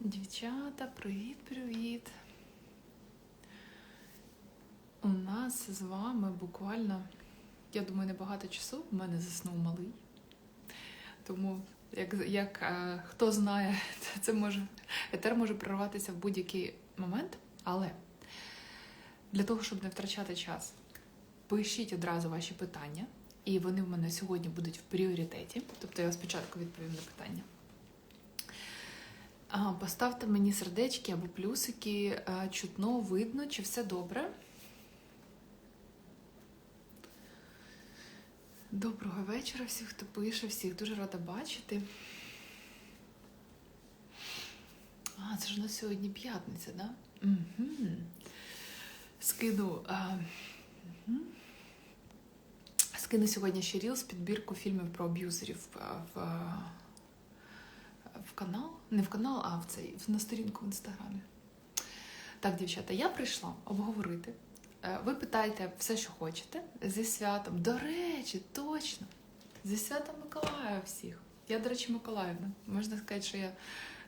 Дівчата, привіт-привіт! У нас з вами буквально, я думаю, небагато часу. У мене заснув малий. Тому, як, як е, хто знає, це, це може етер може прорватися в будь-який момент. Але для того, щоб не втрачати час, пишіть одразу ваші питання, і вони в мене сьогодні будуть в пріоритеті. Тобто я спочатку відповім на питання. Поставте мені сердечки або плюсики, чутно, видно, чи все добре. Доброго вечора всіх, хто пише, всіх дуже рада бачити. А, це ж у нас сьогодні п'ятниця, да? Угу. Скину. А, угу. Скину сьогодні ще ріл з підбірку фільмів про аб'юзерів в, в канал. Не в канал, а в цей на сторінку в інстаграмі. Так, дівчата, я прийшла обговорити. Е, Ви питаєте все, що хочете, зі святом. До речі, точно. Зі святом Миколая всіх. Я, до речі, Миколаївна. Можна сказати, що я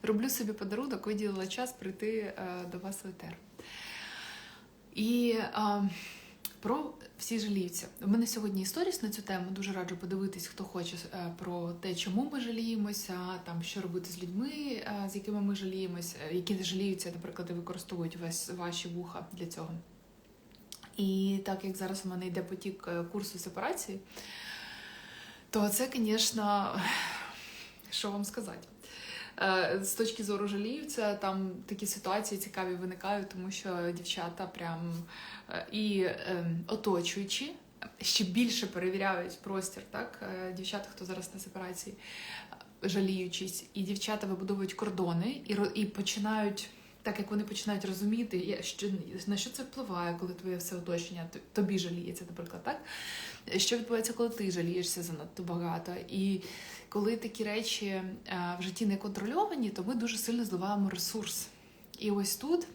роблю собі подарунок, виділила час прийти е, до вас в етер. І е, про всі жаліються. У мене сьогодні історіс на цю тему. Дуже раджу подивитись, хто хоче е, про те, чому ми жаліємося, там що робити з людьми, з якими ми жаліємося, які жаліються, наприклад, і використовують ваші вуха для цього. І так як зараз у мене йде потік е, курсу сепарації, то це, звісно, що вам сказати. Е, З точки зору жаліються, там такі ситуації цікаві виникають, тому що дівчата прям е, і е, оточуючи ще більше перевіряють простір, так? Дівчата, хто зараз на сепарації, жаліючись, і дівчата вибудовують кордони і, і починають. Так як вони починають розуміти, що, на що це впливає, коли твоє все оточення тобі жаліється, наприклад, так? Що відбувається, коли ти жалієшся занадто багато? І коли такі речі е, в житті не контрольовані, то ми дуже сильно зливаємо ресурс. І ось тут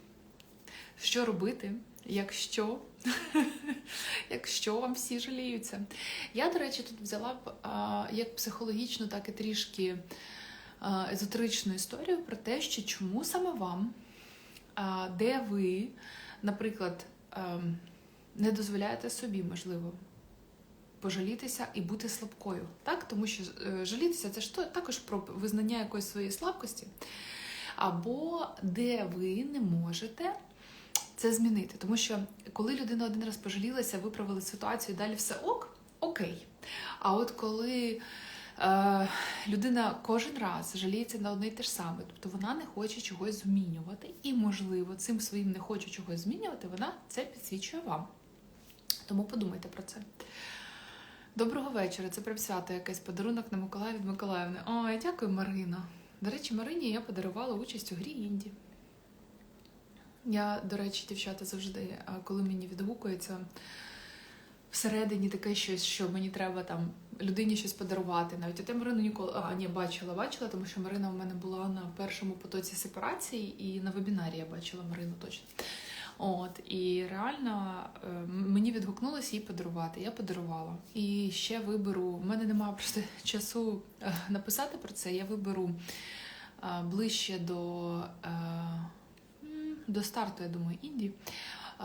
що робити, якщо, якщо вам всі жаліються? Я, до речі, тут взяла б як психологічну, так і трішки езотеричну історію про те, що чому саме вам, де ви, наприклад, ем, не дозволяєте собі, можливо, пожалітися і бути слабкою. Так? Тому що е, жалітися це ж також про визнання якоїсь своєї слабкості, або де ви не можете це змінити. Тому що коли людина один раз пожалілася, виправили ситуацію, і далі все ок, окей. А от коли е, людина кожен раз жаліється на одне й те ж саме, тобто вона не хоче чогось змінювати, і, можливо, цим своїм не хочу чогось змінювати, вона це підсвічує вам. Тому подумайте про це. Доброго вечора. Це прям свято якесь подарунок на Миколая від Миколаївни. Ой, дякую, Марина. До речі, Марині я подарувала участь у грі Інді. Я, до речі, дівчата завжди, коли мені відгукується всередині таке щось, що мені треба там людині щось подарувати. Навіть я Марину ніколи а, ні, бачила, бачила, тому що Марина в мене була на першому потоці сепарації, і на вебінарі я бачила Марину точно. От і реально е, мені відгукнулося їй подарувати. Я подарувала. І ще виберу. У мене немає просто часу е, написати про це. Я виберу е, ближче до, до старту, я думаю, інді. е,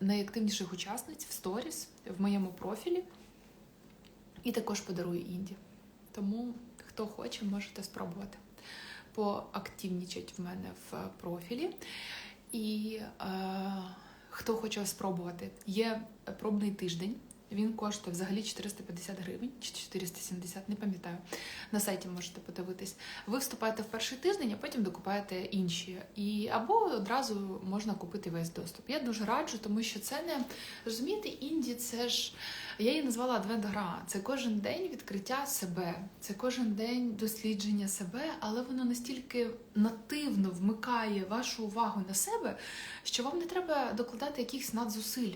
Найактивніших учасниць в сторіс в моєму профілі. І також подарую інді. Тому, хто хоче, можете спробувати поактивнічать в мене в профілі. І е, хто хоче спробувати, є пробний тиждень. Він коштує взагалі 450 гривень чи 470, не пам'ятаю. На сайті можете подивитись. Ви вступаєте в перший тиждень, а потім докупаєте інші. І або одразу можна купити весь доступ. Я дуже раджу, тому що це не розумієте, інді це ж я її назвала адвент-гра. Це кожен день відкриття себе, це кожен день дослідження себе, але воно настільки нативно вмикає вашу увагу на себе, що вам не треба докладати якихось надзусиль.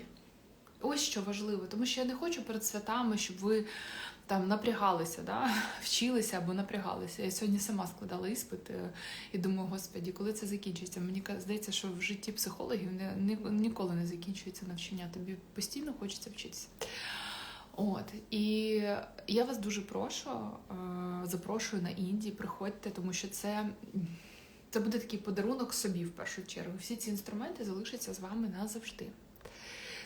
Ось що важливо, тому що я не хочу перед святами, щоб ви там напрягалися, да? вчилися або напрягалися. Я сьогодні сама складала іспит е, і думаю, господі, коли це закінчиться? Мені здається, що в житті психологів не, ні, ніколи не закінчується навчання. Тобі постійно хочеться вчитися. От і я вас дуже прошу, е, запрошую на Індії, приходьте, тому що це, це буде такий подарунок собі в першу чергу. Всі ці інструменти залишаться з вами назавжди.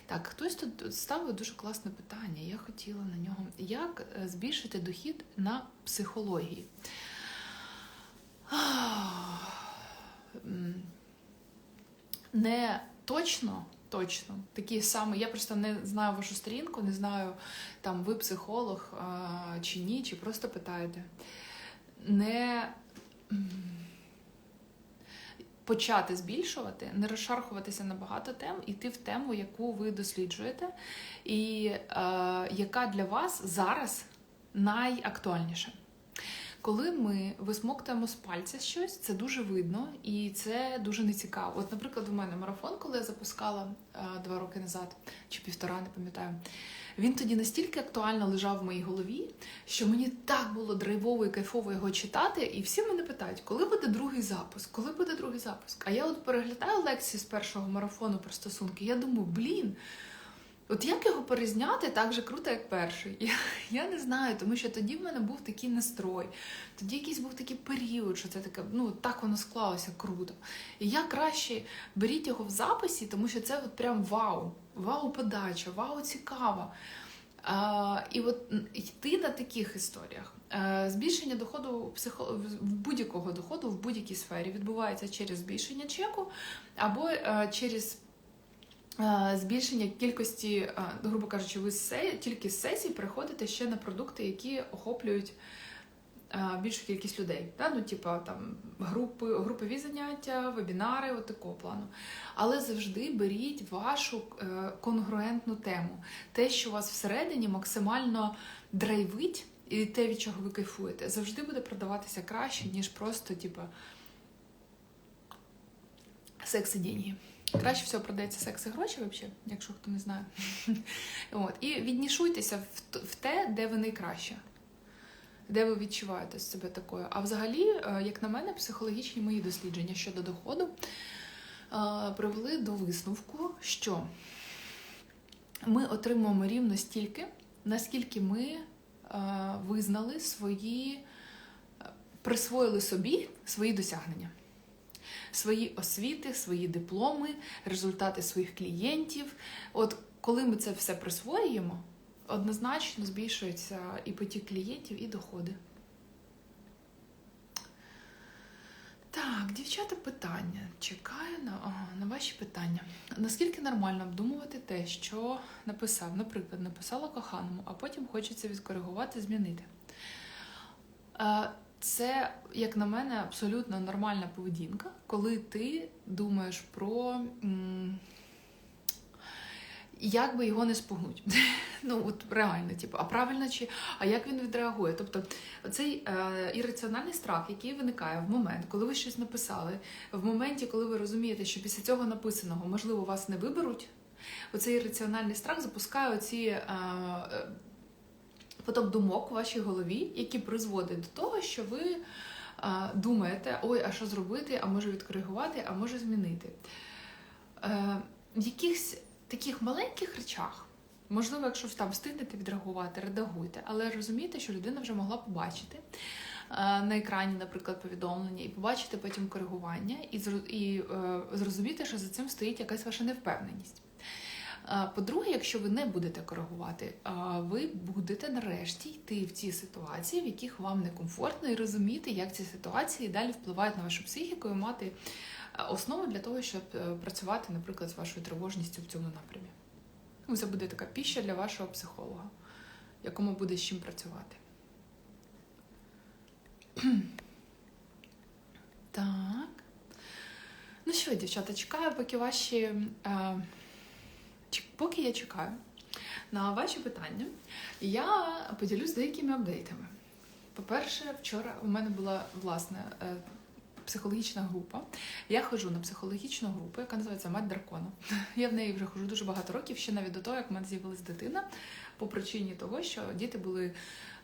Так, хтось тут ставив дуже класне питання. Я хотіла на нього. Як е, збільшити дохід на психології? Не точно, точно такі саме. Я просто не знаю вашу сторінку, не знаю, там ви психолог чи ні, чи просто питаєте. Не почати збільшувати, не розшархуватися на багато тем, іти в тему, яку ви досліджуєте, і е, яка для вас зараз найактуальніша. Коли ми висмоктуємо з пальця щось, це дуже видно і це дуже нецікаво. От, наприклад, у мене марафон, коли я запускала е, два роки назад чи півтора, не пам'ятаю. Він тоді настільки актуально лежав в моїй голові, що мені так було драйвово і кайфово його читати. І всі мене питають, коли буде другий запуск? Коли буде другий запуск? А я от переглядаю лекції з першого марафону про стосунки. Я думаю, блін. От як його перезняти так же круто, як перший? Я, я не знаю, тому що тоді в мене був такий настрой, тоді якийсь був такий період, що це таке, ну так воно склалося круто. І я краще беріть його в записі, тому що це от прям вау, вау подача, вау цікава. А, і от йти на таких історіях. Е, Збільшення доходу психо... будь-якого доходу в будь-якій сфері відбувається через збільшення чеку або е, через е, збільшення кількості, грубо кажучи, ви тільки з сесій приходите ще на продукти, які охоплюють більшу кількість людей. Да? Ну, типа там групи, групові заняття, вебінари, от такого плану. Але завжди беріть вашу е, конгруентну тему, те, що у вас всередині максимально драйвить, і те, від чого ви кайфуєте, завжди буде продаватися краще, ніж просто, типа, секс і деньги. Краще всього продається секс і гроші, взагалі, якщо хто не знає. От. І віднішуйтеся в те, де ви найкраще, де ви відчуваєте себе такою. А взагалі, е, як на мене, психологічні мої дослідження щодо доходу е, привели до висновку, що ми отримуємо рівно стільки, наскільки ми е, визнали свої, присвоїли собі свої досягнення свої освіти, свої дипломи, результати своїх клієнтів. От коли ми це все присвоюємо, однозначно збільшується і потік клієнтів, і доходи. Так, дівчата, питання. Чекаю на, ага, на ваші питання. Наскільки нормально обдумувати те, що написав? Наприклад, написала коханому, а потім хочеться відкоригувати, змінити. Е, Це, як на мене, абсолютно нормальна поведінка, коли ти думаєш про як би його не спугнуть. Ну, от реально, типу, а правильно чи а як він відреагує? Тобто, цей е, ірраціональний страх, який виникає в момент, коли ви щось написали, в моменті, коли ви розумієте, що після цього написаного, можливо, вас не виберуть, оцей ірраціональний страх запускає оці. Е, е, поток думок у вашій голові, які призводять до того, що ви а, думаєте, ой, а що зробити, а може відкоригувати, а може змінити. Е, якихось таких маленьких речах, можливо, якщо там встигнете відреагувати, редагуйте, але розумійте, що людина вже могла побачити. е, На екрані, наприклад, повідомлення, і побачити потім коригування, і і е, зрозуміти, що за цим стоїть якась ваша невпевненість. По-друге, якщо ви не будете коригувати, ви будете нарешті йти в ті ситуації, в яких вам некомфортно, і розуміти, як ці ситуації далі впливають на вашу психіку, і мати основу для того, щоб е, працювати, наприклад, з вашою тривожністю в цьому напрямі. Ну, Це буде така піща для вашого психолога, якому буде з чим працювати. Так. Ну що, дівчата, чекаю, поки ваші. Е, Поки я чекаю на ваші питання, я поділюсь деякими апдейтами. По-перше, вчора у мене була власне е, психологічна група. Я ходжу на психологічну групу, яка називається Мать дракона. Я в неї вже ходжу дуже багато років, ще навіть до того, як в мене з'явилася дитина, по причині того, що діти були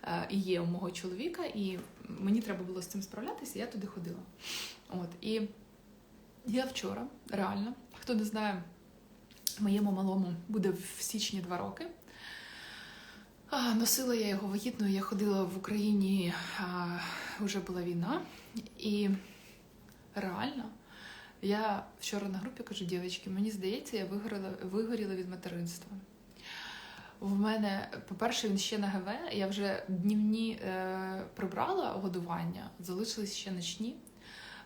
е, і є у мого чоловіка, і мені треба було з цим справлятися, я туди ходила. От і я вчора, реально, хто не знає, моєму малому буде в січні два роки. Носила я його вагітною, я ходила в Україні, а, вже була війна, і реально я вчора на групі кажу, дівчатки, мені здається, я вигоріла, вигоріла від материнства. В мене, по-перше, він ще на ГВ, я вже днівні е, прибрала годування, залишились ще ночні.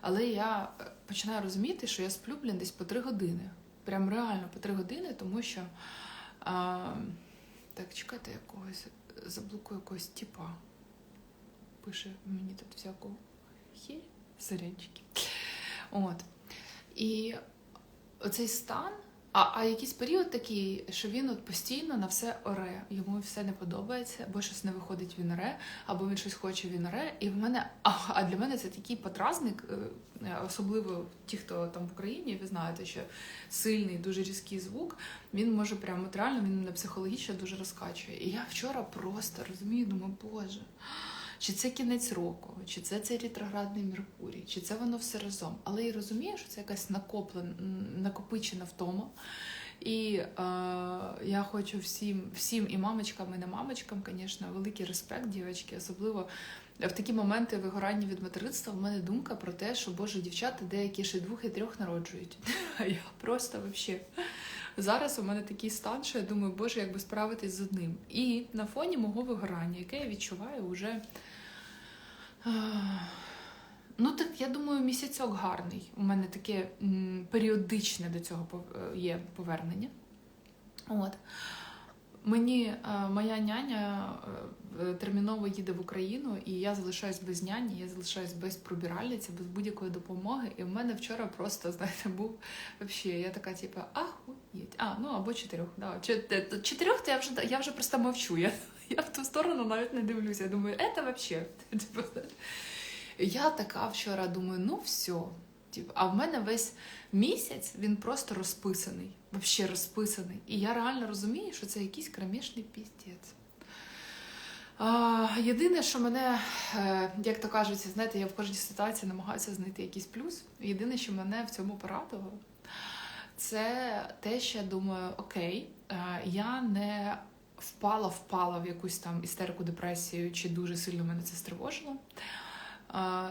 Але я е, починаю розуміти, що я сплю блін, десь по три години. Прям реально по три години, тому що. А, так, чекайте якогось, заблокую якогось типа. Пише мені тут всяку хі сиренчики. От. І оцей стан, а, а якийсь період такий, що він от постійно на все оре. Йому все не подобається, або щось не виходить, він оре, або він щось хоче, він оре. І в мене, а, для мене це такий подразник, е, особливо ті, хто там в Україні, ви знаєте, що сильний, дуже різкий звук, він може прямо от реально він мене психологічно дуже розкачує. І я вчора просто розумію, думаю, боже. Чи це кінець року, чи це цей ретроградний Меркурій, чи це воно все разом. Але я розумію, що це якась накоплена, накопичена втома. І е, я хочу всім, всім і мамочкам, і не мамочкам, звісно, великий респект, дівчатки, особливо в такі моменти вигорання від материнства. В мене думка про те, що боже, дівчата деякі ще двох і трьох народжують. А я просто взагалі. Зараз у мене такий стан, що я думаю, боже, як би справитись з одним. І на фоні мого вигорання, яке я відчуваю вже. Ну, так я думаю, місяцьок гарний. У мене таке періодичне до цього пов- є повернення. От. Мені е, моя няня е, терміново їде в Україну, і я залишаюсь без няні, я залишаюсь без пробиральниці, без будь-якої допомоги. І в мене вчора просто, знаєте, був взагалі, я така, типу, ахуєть. А, ну або чотирьох. Да. Чот- Чотирьох, то я вже я вже просто мовчу. Я, я в ту сторону навіть не дивлюся. Я думаю, це взагалі. Типу. Я така вчора думаю, ну все. Типу, а в мене весь місяць він просто розписаний, взагалі розписаний. І я реально розумію, що це якийсь кромішний піздець. Єдине, що мене, е, як то кажуть, знаєте, я в кожній ситуації намагаюся знайти якийсь плюс. Єдине, що мене в цьому порадувало, це те, що я думаю, окей, е, я не впала, впала в якусь там істерику, депресію, чи дуже сильно мене це стривожило.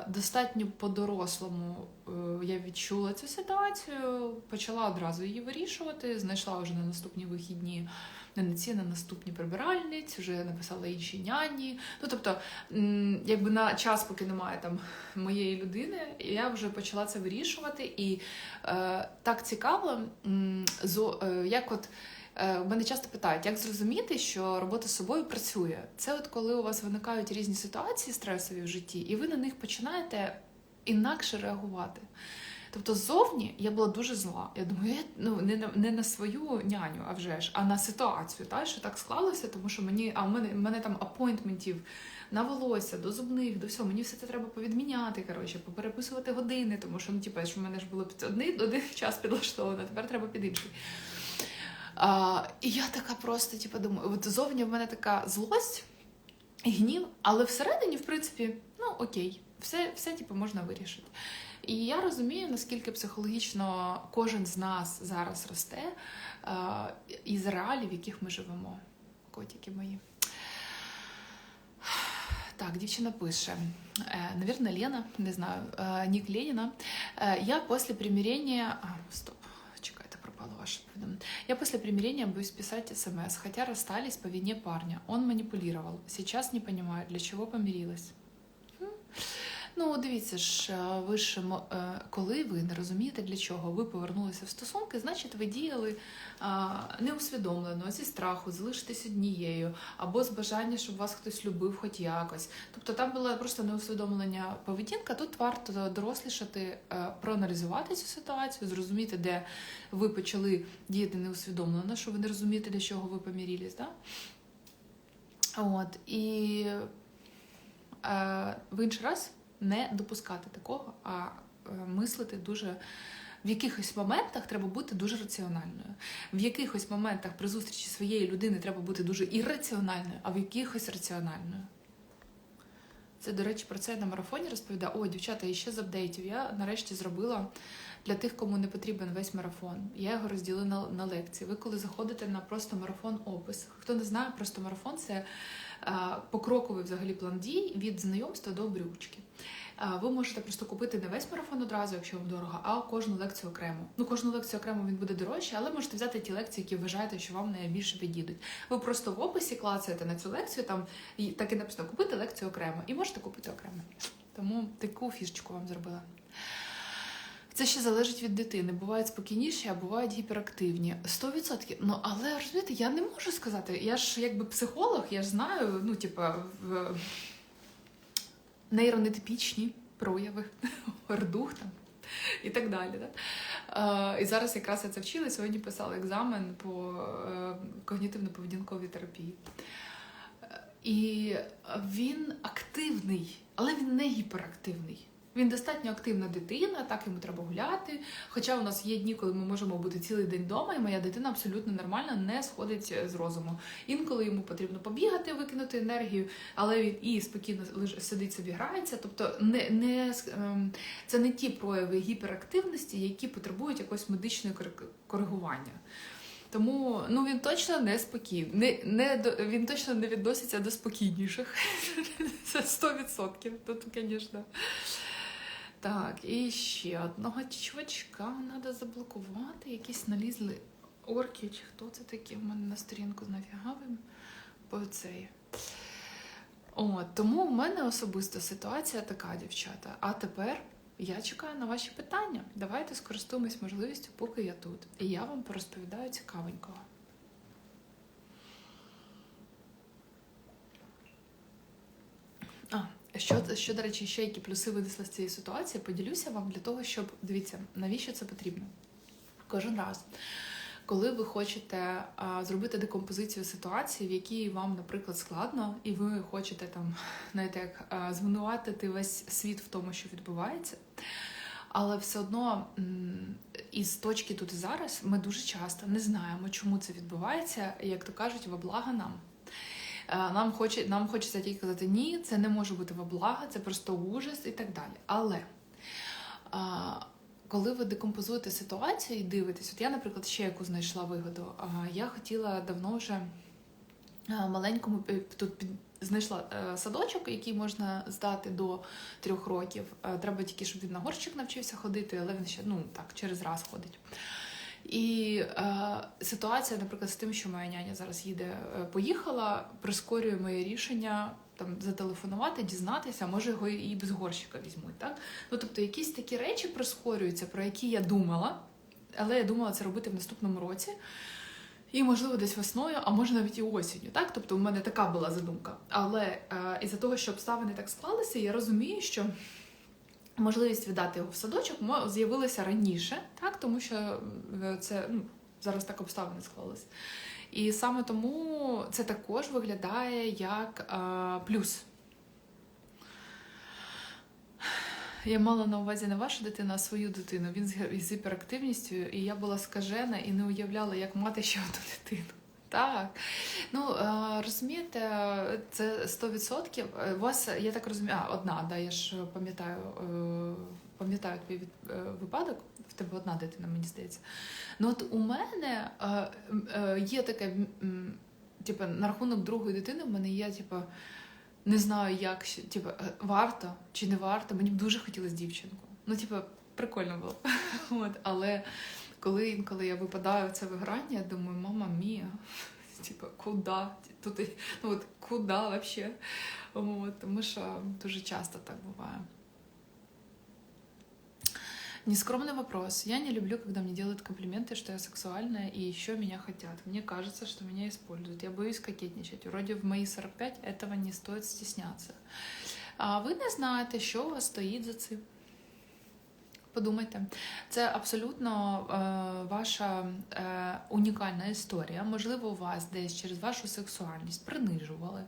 Достатньо по-дорослому е, я відчула цю ситуацію, почала одразу її вирішувати, знайшла вже на наступні вихідні не на ці, на наступні прибиральниць, вже написала інші няні. Ну тобто, якби на час, поки немає там моєї людини, я вже почала це вирішувати. І е, так цікаво, е, як от. Е, Мене часто питають, як зрозуміти, що робота з собою працює. Це от коли у вас виникають різні ситуації стресові в житті, і ви на них починаєте інакше реагувати. Тобто ззовні я була дуже зла. Я думаю, я, ну не на не на свою няню, а вже ж, а на ситуацію, та, що так склалося, тому що мені, а в мене, в мене там апойнтментів на волосся, до зубних, до всього. Мені все це треба повідміняти, коротше, попереписувати години, тому що ну, типу, що в мене ж було під один, один час підлаштовано, тепер треба під інший. А, і я така просто, типу, думаю, от зовні в мене така злость, гнів, але всередині, в принципі, ну окей, все, все типу, можна вирішити. І я розумію, наскільки психологічно кожен з нас зараз росте е, із реалій, в яких ми живемо. Котики мої. Так, дівчина пише, э, наверное, Лена, не знаю, э, ник Ленина. Э, я после примирения... А, стоп, ваше. Я после примирения боюсь писать смс, хотя расстались по вине парня. Он манипулировал. Сейчас не понимаю, для чего помирилась. Ну, дивіться ж, е, ви ж е, коли ви не розумієте для чого, ви повернулися в стосунки, значить ви діяли неусвідомлено зі страху залишитись однією, або з бажання, щоб вас хтось любив хоч якось. Тобто там була просто неусвідомлення поведінка. Тут варто дорослішати, е, проаналізувати цю ситуацію, зрозуміти, де ви почали діяти неусвідомлено, що ви не розумієте, для чого ви помірілись. Да? От, і е, в інший раз не допускати такого, а е, мислити дуже. В якихось моментах треба бути дуже раціональною. В якихось моментах при зустрічі своєї людини треба бути дуже ірраціональною, а в якихось раціональною. Це, до речі, про це я на марафоні розповідаю. О, дівчата, і ще з апдейтів. Я нарешті зробила для тих, кому не потрібен весь марафон. Я його розділила на, на лекції. Ви коли заходите на просто марафон опис. Хто не знає, просто марафон це покроковий взагалі план дій від знайомства до брючки. Ви можете просто купити не весь марафон одразу, якщо вам дорого, а кожну лекцію окремо. Ну, кожну лекцію окремо він буде дорожче, але можете взяти ті лекції, які вважаєте, що вам найбільше підійдуть. Ви просто в описі клацаєте на цю лекцію, там і так і написано купити лекцію окремо, і можете купити окремо. Тому таку фішечку вам зробила. Це ще залежить від дитини. Бувають спокійніші, а бувають гіперактивні. 100%. Ну але розумієте, я не можу сказати. Я ж якби психолог, я ж знаю, ну, типа, в нейронетипічні прояви, ордух там і так далі. Да? Е, і зараз якраз я це вчила, сьогодні писала екзамен по е, когнітивно-поведінковій терапії. Е, І він активний, але він не гіперактивний. Він достатньо активна дитина, так йому треба гуляти. Хоча у нас є дні, коли ми можемо бути цілий день вдома, і моя дитина абсолютно нормально не сходить з розуму. Інколи йому потрібно побігати, викинути енергію, але він і спокійно сидить собі грається. Тобто, не, не, ем, це не ті прояви гіперактивності, які потребують якогось медичного коригування. Тому ну він точно не спокійний. Не, не він точно не відноситься до спокійніших. Це 100%. Тут, звісно. Так, і ще одного чувачка треба заблокувати. Якісь налізли орки, чи хто це такі в мене на сторінку нафігавим по цей. От, тому в мене особиста ситуація така, дівчата. А тепер я чекаю на ваші питання. Давайте скористуємось можливістю, поки я тут. І я вам порозповідаю цікавенького. А, що, що, до речі, ще які плюси винесла з цієї ситуації, поділюся вам для того, щоб дивіться, навіщо це потрібно. Кожен раз, коли ви хочете а, зробити декомпозицію ситуації, в якій вам, наприклад, складно, і ви хочете там, знаєте, як а, звинуватити весь світ в тому, що відбувається. Але все одно із точки тут і зараз ми дуже часто не знаємо, чому це відбувається, як то кажуть, во благо нам. Е, Нам хоче, нам хочеться тільки казати, ні, це не може бути во благо, це просто ужас і так далі. Але коли ви декомпозуєте ситуацію і дивитесь, от я, наприклад, ще яку знайшла вигоду. Я хотіла давно вже маленькому е, тут під. Знайшла е, садочок, який можна здати до трьох років. Е, треба тільки, щоб він на горщик навчився ходити, але він ще ну так через раз ходить. І е, ситуація, наприклад, з тим, що моя няня зараз їде, е, поїхала, прискорює моє рішення там зателефонувати, дізнатися, може його і без горщика візьмуть. Так? Ну тобто, якісь такі речі прискорюються, про які я думала, але я думала це робити в наступному році. І, можливо, десь весною, а може навіть і осінню. Так? Тобто, у мене така була задумка. Але е, із-за того, що обставини так склалися, я розумію, що можливість віддати його в садочок з'явилася раніше, так? тому що е, це ну, зараз так обставини склалися. І саме тому це також виглядає як е, плюс. Я мала на увазі не вашу дитину, а свою дитину. Він з гіперактивністю, і я була скажена і не уявляла, як мати ще одну дитину. Так. Ну, е, розумієте, це 100%. Е, У вас, я так розумію, а, одна, да, я ж пам'ятаю, е, пам'ятаю твій випадок. В тебе одна дитина, мені здається. Ну, от у мене є таке, типу, на рахунок другої дитини, в мене є, типу, не знаю, як типу, варто чи не варто. Мені б дуже хотілося дівчинку. Ну, типу, прикольно було. От, але коли інколи я випадаю в це виграння, я думаю, мама мія, типу, куди? Тут, і- ну, от, куди вообще? От, тому що дуже часто так буває. Нескромный вопрос. Я не люблю, когда мне делают комплименты, что я сексуальная и еще меня хотят. Мне кажется, что меня используют. Я боюсь кокетничать. Вроде в мои 45 этого не стоит стесняться. А ви не знаєте, що у вас стоїть за цим. Подумайте, це абсолютно е, ваша е, унікальна історія. Можливо, вас десь через вашу сексуальність принижували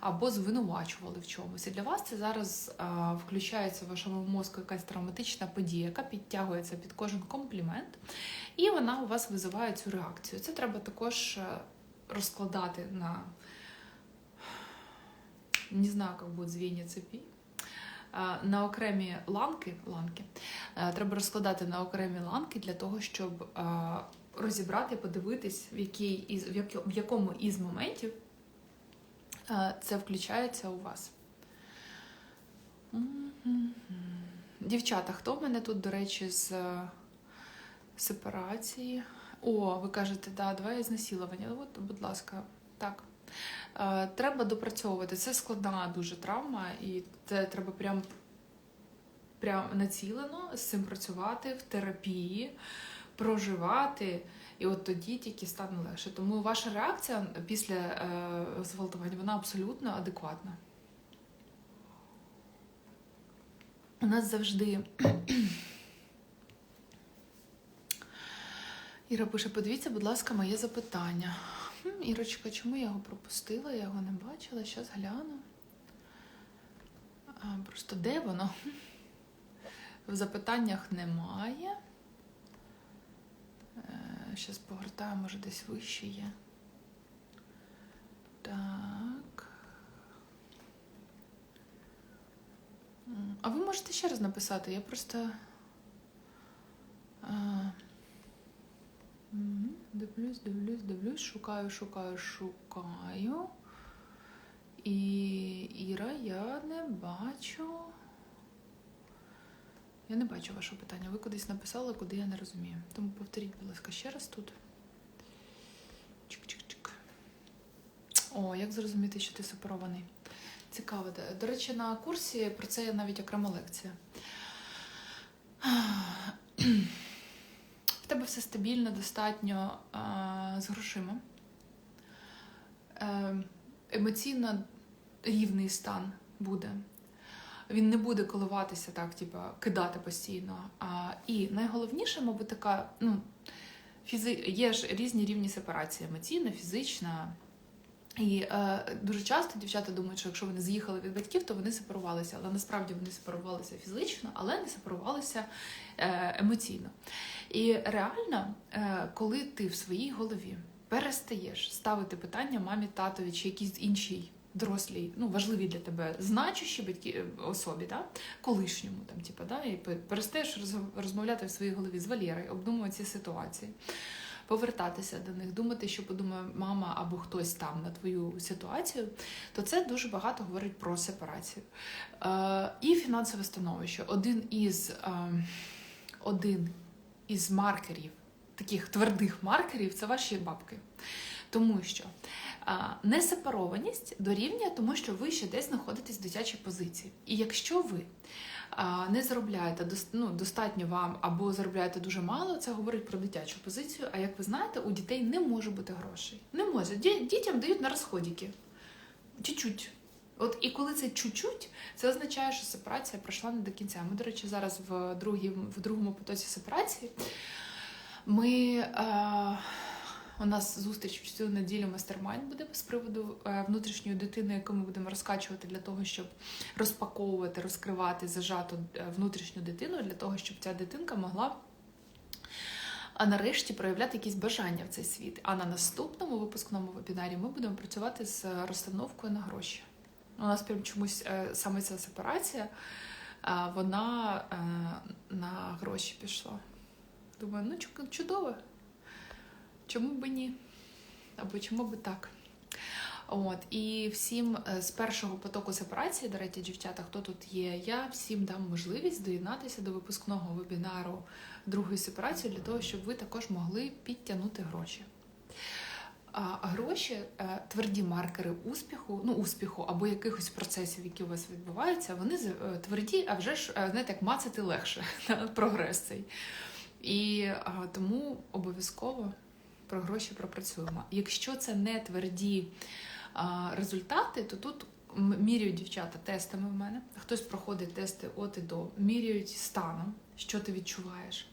або звинувачували в чомусь. І для вас це зараз е, включається в вашому мозку якась травматична подія, яка підтягується під кожен комплімент, і вона у вас визиває цю реакцію. Це треба також е, розкладати на не знаю, як будуть звіння цепі. Е, На окремі ланки, ланки е, треба розкладати на окремі ланки для того, щоб е, розібрати, подивитись, в, якій із, в, яко- в якому із моментів це включається у вас. Дівчата, хто в мене тут, до речі, з сепарації? О, ви кажете, да, два ізнасилування. От, будь ласка, так. Е, Треба допрацьовувати. Це складна дуже травма, і це треба прям, прям націлено з цим працювати в терапії, проживати. І от тоді тільки стане легше. Тому ваша реакція після е, зґвалтування вона абсолютно адекватна. У нас завжди. Іра пише: подивіться, будь ласка, моє запитання. Ірочка, чому я його пропустила? Я його не бачила. Щас гляну. А, просто де воно? В запитаннях немає. Зараз погортаю, може десь вище є. Так. А ви можете ще раз написати? Я просто. А... Мгм. Дивлюсь, дивлюсь, дивлюсь, шукаю, шукаю, шукаю. І Іра, я не бачу. Я не бачу вашого питання. Ви кудись написали, куди я не розумію. Тому повторіть, будь ласка, ще раз тут. Чик-чик-чик. О, як зрозуміти, що ти сепарований? Цікаво. До- речі, на курсі про це є навіть окрема лекція. Тебе все стабільно, достатньо а, з грошима. Е, емоційно рівний стан буде. Він не буде коливатися так, типа, кидати постійно. А, і найголовніше, мабуть, така, ну, фізи... є ж різні рівні сепарації: емоційна, фізична. І е, дуже часто дівчата думають, що якщо вони з'їхали від батьків, то вони сепарувалися. Але насправді вони сепарувалися фізично, але не сепарувалися е, емоційно. І реально, е, коли ти в своїй голові перестаєш ставити питання мамі, татові чи якійсь іншій дорослій, ну важливій для тебе значущій батьки особі, да? колишньому там, типу, да? і перестаєш розмовляти в своїй голові з Валєрою, обдумувати ці ситуації. Повертатися до них, думати, що подумає мама або хтось там на твою ситуацію, то це дуже багато говорить про сепарацію. Е, і фінансове становище. Один із, е, один із маркерів, таких твердих маркерів, це ваші бабки. Тому що а, несепарованість дорівнює тому, що ви ще десь знаходитесь в дитячій позиції. І якщо ви не заробляєте ну, достатньо вам або заробляєте дуже мало, це говорить про дитячу позицію. А як ви знаєте, у дітей не може бути грошей. Не може. Дітям дають на розходики. Чуть-чуть. От і коли це чуть-чуть, це означає, що сепарація пройшла не до кінця. Ми, до речі, зараз в, другій, в другому потоці сепарації. Ми, е, у нас зустріч в цю неділю мастермайн буде з приводу е, внутрішньої дитини, яку ми будемо розкачувати для того, щоб розпаковувати, розкривати зажату е, внутрішню дитину, для того, щоб ця дитинка могла. А нарешті проявляти якісь бажання в цей світ. А на наступному випускному вебінарі ми будемо працювати з розстановкою на гроші. У нас прям чомусь е, саме ця сепарація, вона на гроші пішла. Думаю, ну чудово. Чому б і ні? Або чому б і так? От, і всім е, з першого потоку сепарації, до речі, дівчата, хто тут є, я всім дам можливість доєднатися до випускного вебінару другої сепарації для того, щоб ви також могли підтягнути гроші. А гроші, е, тверді маркери успіху, ну успіху або якихось процесів, які у вас відбуваються, вони е, тверді, а вже ж знаєте, як мацати легше прогрес цей. І тому обов'язково про гроші пропрацюємо. Якщо це не тверді результати, то тут міряють дівчата тестами в мене. Хтось проходить тести от і до, міряють станом, що ти відчуваєш.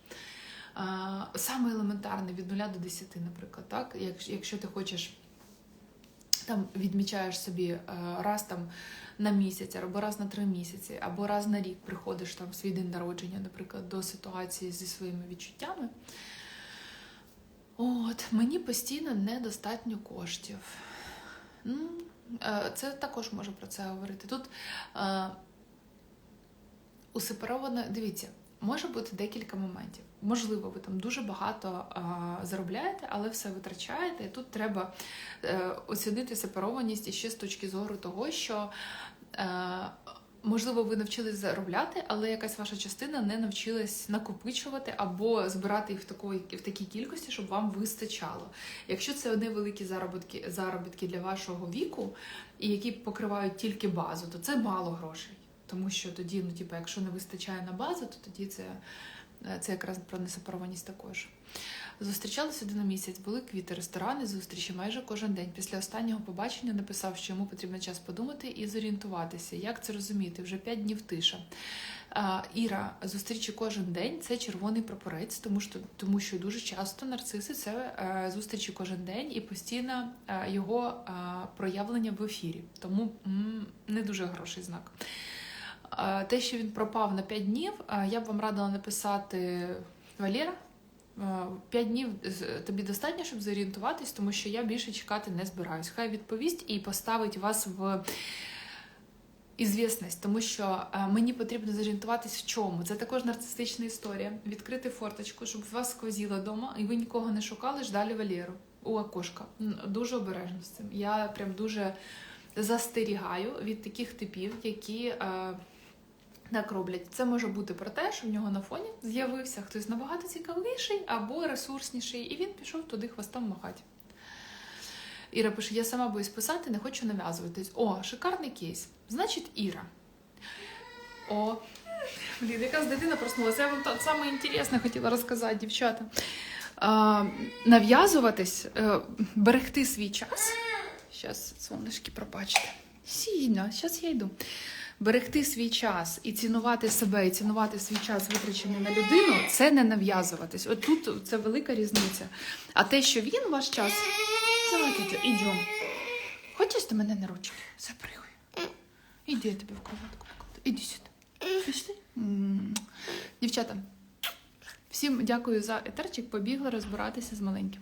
Саме елементарне від 0 до 10, наприклад, так? Як- Якщо ти хочеш там відмічаєш собі е, раз там на місяць, або раз на три місяці, або раз на рік приходиш там в свій день народження, наприклад, до ситуації зі своїми відчуттями. От, мені постійно недостатньо коштів. Ну, е, це також можу про це говорити. Тут е, усеперовано, дивіться, може бути декілька моментів. Можливо, ви там дуже багато е, заробляєте, але все витрачаєте. І тут треба е, оцінити сепарованість іще з точки зору того, що. Е, Можливо, ви навчились заробляти, але якась ваша частина не навчилась накопичувати або збирати їх в такої в такій кількості, щоб вам вистачало. Якщо це невеликі заробітки, заробітки для вашого віку, і які покривають тільки базу, то це мало грошей. Тому що тоді, ну типу, якщо не вистачає на базу, то тоді це, е, це якраз про несепарованість також. Зустрічалися один місяць, були квіти, ресторани, зустрічі майже кожен день. Після останнього побачення написав, що йому потрібно час подумати і зорієнтуватися. Як це розуміти? Вже п'ять днів тиша. А, Іра, зустрічі кожен день це червоний прапорець, тому що тому що дуже часто нарциси це е, зустрічі кожен день і постійно е, його е, проявлення в ефірі. Тому м, не дуже хороший знак. Те, що він пропав на 5 днів, я б вам радила написати Валера. Е, П'ять днів тобі достатньо, щоб зорієнтуватись, тому що я більше чекати не збираюсь. Хай відповість і поставить вас в ізвісність, тому що е, мені потрібно зорієнтуватись в чому. Це також нарцистична історія. Відкрити форточку, щоб вас сквозіло вдома, і ви нікого не шукали, ждали Валєру у окошка. Дуже обережно з цим. Я прям дуже застерігаю від таких типів, які. Так роблять. Це може бути про те, що в нього на фоні з'явився хтось набагато цікавіший або ресурсніший, і він пішов туди хвостом махати. Іра пише: я сама боюсь писати, не хочу нав'язуватись. О, шикарний кейс. Значить, Іра. О, блін, якась дитина проснулася. Я вам та- саме інтересне хотіла розказати, дівчата. Нав'язуватись, е, берегти свій час. Зараз, сонечки, пробачте. Сіно, зараз я йду. Берегти свій час і цінувати себе, і цінувати свій час, витрачений на людину, це не нав'язуватись. От тут це велика різниця. А те, що він ваш час, давайте ідемо. Хочеш ти мене на ручки? Запригуй. Іди я тобі в кроватку покладу. Іди сюди. Пішли. Дівчата, всім дякую за етерчик. Побігли розбиратися з маленьким.